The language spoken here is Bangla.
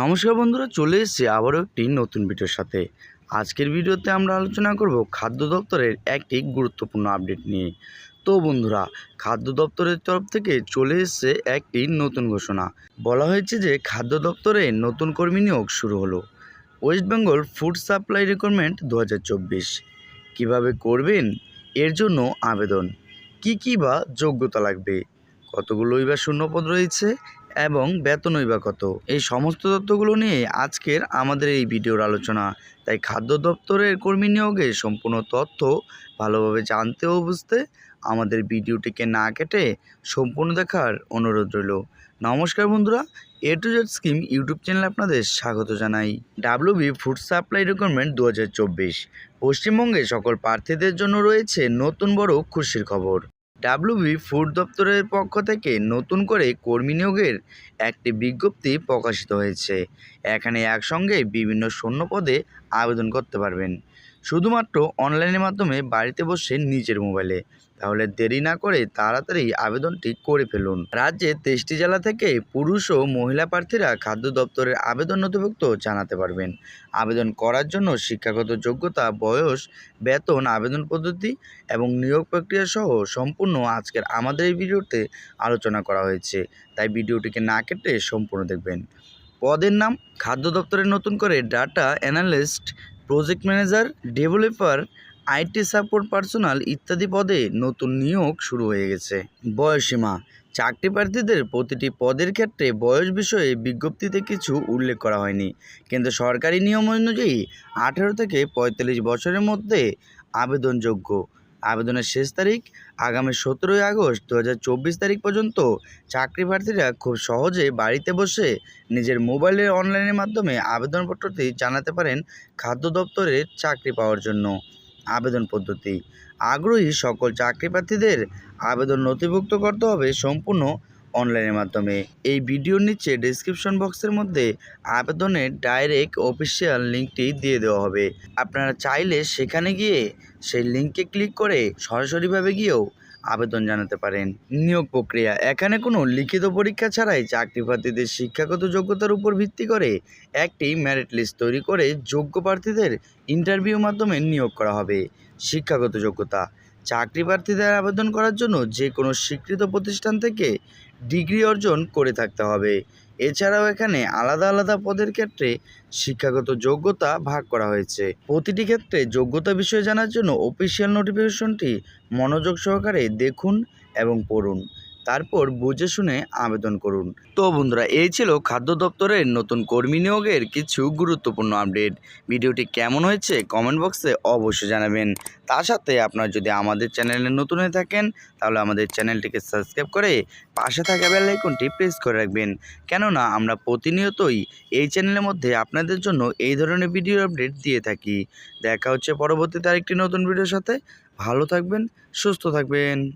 নমস্কার বন্ধুরা, চলে এসেছি আবারও একটি নতুন ভিডিওর সাথে। আজকের ভিডিওতে আমরা আলোচনা করব খাদ্য দপ্তরের একটি গুরুত্বপূর্ণ আপডেট নিয়ে। তো বন্ধুরা, খাদ্য দপ্তরের তরফ থেকে চলে এসেছে একটি নতুন ঘোষণা। বলা হয়েছে যে খাদ্য দপ্তরে নতুন কর্মী নিয়োগ শুরু হলো। West Bengal food supply requirement দু কীভাবে করবেন? এর জন্য আবেদন। কি কী বা যোগ্যতা লাগবে? কতগুলোই বা শূন্যপদ রয়েছে? এবং বেতনই বা কত এই সমস্ত তথ্যগুলো নিয়ে আজকের আমাদের এই ভিডিওর আলোচনা। তাই খাদ্য দপ্তরের কর্মী নিয়োগে সম্পূর্ণ তথ্য ভালোভাবে জানতে ও বুঝতে আমাদের ভিডিওটিকে না কেটে সম্পূর্ণ দেখার অনুরোধ রইল। নমস্কার বন্ধুরা, A to Z scheme YouTube চ্যানেলে আপনাদের স্বাগত জানাই। ডাব্লিউবি ফুড সাপ্লাই রিকোয়ারমেন্ট দু হাজার চব্বিশ। পশ্চিমবঙ্গে সকল প্রার্থীদের জন্য রয়েছে নতুন বড় খুশির খবর। ডাব্লিউবি ফুড দপ্তরের পক্ষ থেকে নতুন করে কর্মী নিয়োগের একটি বিজ্ঞপ্তি প্রকাশিত হয়েছে। এখানে একসঙ্গে বিভিন্ন শূন্য পদে আবেদন করতে পারবেন। শুধুমাত্র অনলাইনের মাধ্যমে বাড়িতে বসে নিজের মোবাইলে তাহলে দেরি না করে তাড়াতাড়ি আবেদনটি করে ফেলুন। রাজ্যে তেইশটি জেলা থেকে পুরুষ ও মহিলা প্রার্থীরা খাদ্য দপ্তরের আবেদন নথিভুক্ত জানাতে পারবেন। আবেদন করার জন্য শিক্ষাগত যোগ্যতা, বয়স, বেতন, আবেদন পদ্ধতি এবং নিয়োগ প্রক্রিয়া সহ সম্পূর্ণ আজকের আমাদের এই ভিডিওতে আলোচনা করা হয়েছে। তাই ভিডিওটিকে না কেটে সম্পূর্ণ দেখবেন। পদের নাম, খাদ্য দপ্তরের নতুন করে data analyst project manager, developer, IT support personnel ইত্যাদি পদে নতুন নিয়োগ শুরু হয়ে গেছে। বয়সীমা, চাকরি প্রার্থীদের প্রতিটি পদের ক্ষেত্রে বয়স বিষয়ে বিজ্ঞপ্তিতে কিছু উল্লেখ করা হয়নি। কিন্তু সরকারি নিয়ম অনুযায়ী আঠেরো থেকে পঁয়তাল্লিশ বছরের মধ্যে আবেদনযোগ্য। আবেদনের শেষ তারিখ আগামী সতেরোই আগস্ট দু হাজার চব্বিশ তারিখ পর্যন্ত চাকরি প্রার্থীরা খুব সহজে বাড়িতে বসে নিজের মোবাইলের অনলাইনের মাধ্যমে আবেদনপত্রটি জানাতে পারেন খাদ্য দপ্তরের চাকরি পাওয়ার জন্য। আবেদন পদ্ধতি, আগ্রহী সকল চাকরি প্রার্থীদের আবেদন নথিভুক্ত করতে হবে সম্পূর্ণ অনলাইনের মাধ্যমে। এই ভিডিওর নিচে ডেসক্রিপশন বক্সের মধ্যে আবেদনের ডাইরেক্ট অফিসিয়াল লিঙ্কটি দিয়ে দেওয়া হবে। আপনারা চাইলে সেখানে গিয়ে সেই লিঙ্কে ক্লিক করে সরাসরিভাবে গিয়েও আবেদন জানাতে পারেন। নিয়োগ প্রক্রিয়া। এখানে কোনো লিখিত পরীক্ষা ছাড়াই চাকরি প্রার্থীদের শিক্ষাগত যোগ্যতার উপর ভিত্তি করে একটি মেরিট লিস্ট তৈরি করে যোগ্য প্রার্থীদের ইন্টারভিউর মাধ্যমে নিয়োগ করা হবে। শিক্ষাগত যোগ্যতা। চাকরি প্রার্থীদের আবেদন করার জন্য যে কোনো স্বীকৃত প্রতিষ্ঠান থেকে ডিগ্রি অর্জন করে থাকতে হবে। এছাড়াও এখানে আলাদা আলাদা পদের ক্ষেত্রে শিক্ষাগত যোগ্যতা ভাগ করা হয়েছে। প্রতিটি ক্ষেত্রে যোগ্যতা বিষয়ে জানার জন্য অফিসিয়াল নোটিফিকেশনটি মনোযোগ সহকারে দেখুন এবং পড়ুন। তারপর বুঝে শুনে আবেদন করুন। তো বন্ধুরা, এই ছিল খাদ্য দপ্তরের নতুন কর্মী নিয়োগের কিছু গুরুত্বপূর্ণ আপডেট। ভিডিওটি কেমন হয়েছে কমেন্ট বক্সে অবশ্যই জানাবেন। তার সাথে আপনারা যদি আমাদের চ্যানেলে নতুন হয়ে থাকেন, তাহলে আমাদের চ্যানেলটিকে সাবস্ক্রাইব করে পাশে থাকা বেল আইকনটি প্রেস করে রাখবেন। কেননা, আমরা প্রতিনিয়তই এই চ্যানেলের মধ্যে আপনাদের জন্য এই ধরনের ভিডিও আপডেট দিয়ে থাকি। দেখা হচ্ছে পরবর্তীতে আরেকটি নতুন ভিডিওর সাথে। ভালো থাকবেন, সুস্থ থাকবেন।